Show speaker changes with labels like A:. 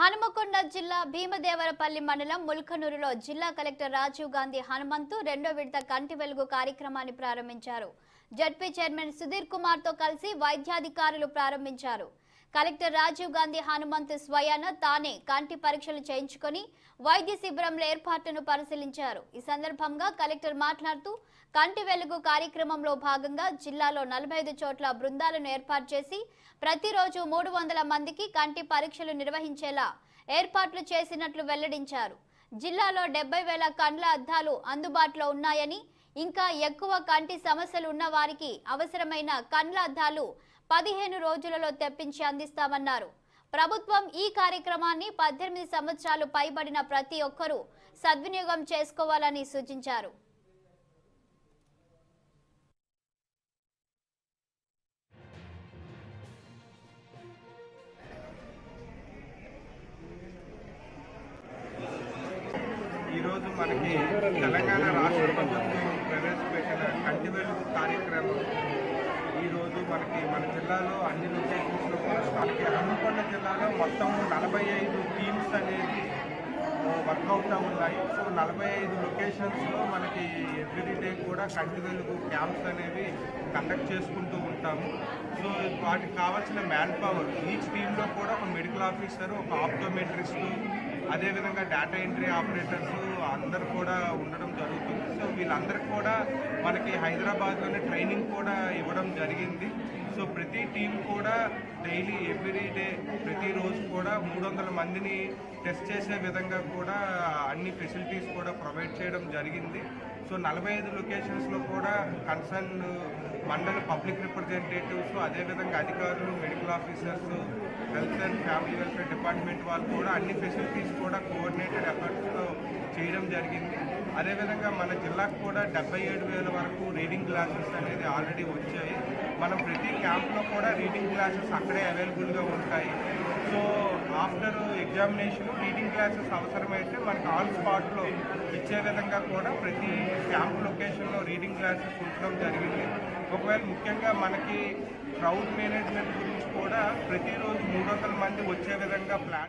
A: హనుమకొండ జిల్లా భీమదేవరపల్లి మండలం ముల్కనూరులో జిల్లా కలెక్టర్ రాజీవ్ గాంధీ హనుమంతు రెండో విడత కంటి వెలుగు కార్యక్రమాన్ని ప్రారంభించారు. జడ్పీ చైర్మన్ సుధీర్ కుమార్తో కలిసి వైద్యాధికారులు ప్రారంభించారు. కలెక్టర్ రాజీవ్ గాంధీ హనుమంతు స్వయాన తానే కంటి పరీక్షలు చేయించుకొని వైద్య శిబిరంలో ఏర్పాట్లను పరిశీలించారు. ఈ సందర్భంగా కలెక్టర్ మాట్లాడుతూ కంటి వెలుగు కార్యక్రమంలో భాగంగా జిల్లాలో నలభై ఐదు చోట్ల బృందాలను ఏర్పాటు చేసి ప్రతిరోజు మూడు వందల మందికి కంటి పరీక్షలు నిర్వహించేలా ఏర్పాట్లు చేసినట్లు వెల్లడించారు. జిల్లాలో డెబ్బై వేల కండ్ల అద్దాలు అందుబాటులో ఉన్నాయని ఇంకా ఎక్కువ కంటి సమస్యలు ఉన్న వారికి అవసరమైన కండ్ల అద్దాలు పదిహేను రోజులలో తెప్పించి అందిస్తామన్నారు. ప్రభుత్వం ఈ కార్యక్రమాన్ని పద్దెనిమిది సంవత్సరాలు పైబడిన ప్రతి ఒక్కరూ సద్వినియోగం చేసుకోవాలని సూచించారు.
B: ఈరోజు మనకి తెలంగాణ రాష్ట్ర ప్రభుత్వం ప్రవేశపెట్టిన కంటి వెలుగు కార్యక్రమం ఈరోజు మనకి మన జిల్లాలో అన్ని లొకేషన్స్లో కూడా మనకి హనుమకొండ జిల్లాలో మొత్తం నలభై ఐదు టీమ్స్ అనేది వర్కౌట్ ఉన్నాయి. సో నలభై ఐదు లొకేషన్స్లో మనకి ఎవ్రీ డే కూడా కంటి వెలుగు క్యాంప్స్ అనేవి కండక్ట్ చేసుకుంటూ ఉంటాము. సో వాటికి కావాల్సిన మ్యాన్ పవర్ ఈచ్ టీంలో కూడా ఒక మెడికల్ ఆఫీసర్ ఒక ఆప్టోమెట్రిస్ట్ అదేవిధంగా డేటా ఎంట్రీ ఆపరేటర్స్ అందరు కూడా ఉండడం జరుగుతుంది. సో వీళ్ళందరికీ కూడా మనకి హైదరాబాద్లోనే ట్రైనింగ్ కూడా ఇవ్వడం జరిగింది. సో ప్రతి టీం కూడా డైలీ ఎవ్రీ డే ప్రతిరోజు కూడా మూడు వందల మందిని టెస్ట్ చేసే విధంగా కూడా అన్ని ఫెసిలిటీస్ కూడా ప్రొవైడ్ చేయడం జరిగింది. సో నలభై ఐదు లొకేషన్స్లో కూడా కన్సర్న్ మండల పబ్లిక్ రిప్రజెంటేటివ్స్ అదేవిధంగా అధికారులు medical officers health and family welfare department వాళ్ళు కూడా అన్ని ఫెసిలిటీస్ కూడా కోఆర్డినేటెడ్ ఎఫర్ట్ చేయడం జరిగింది. అదేవిధంగా మన జిల్లాకు కూడా డెబ్బై ఏడు వేల వరకు రీడింగ్ క్లాసెస్ అనేది ఆల్రెడీ వచ్చాయి. మనం ప్రతి క్యాంప్లో కూడా రీడింగ్ క్లాసెస్ అక్కడే అవైలబుల్గా ఉంటాయి. So after examination reading classes అవసరమైతే మనకు ఆన్ స్పాట్లో ఇచ్చే విధంగా కూడా ప్రతి క్యాంప్ లొకేషన్లో రీడింగ్ క్లాసెస్ ఉండడం జరిగింది. ఒకవేళ ముఖ్యంగా మనకి క్రౌడ్ మేనేజ్మెంట్ గురించి కూడా ప్రతిరోజు మూడు వందల మంది వచ్చే విధంగా ప్లాన్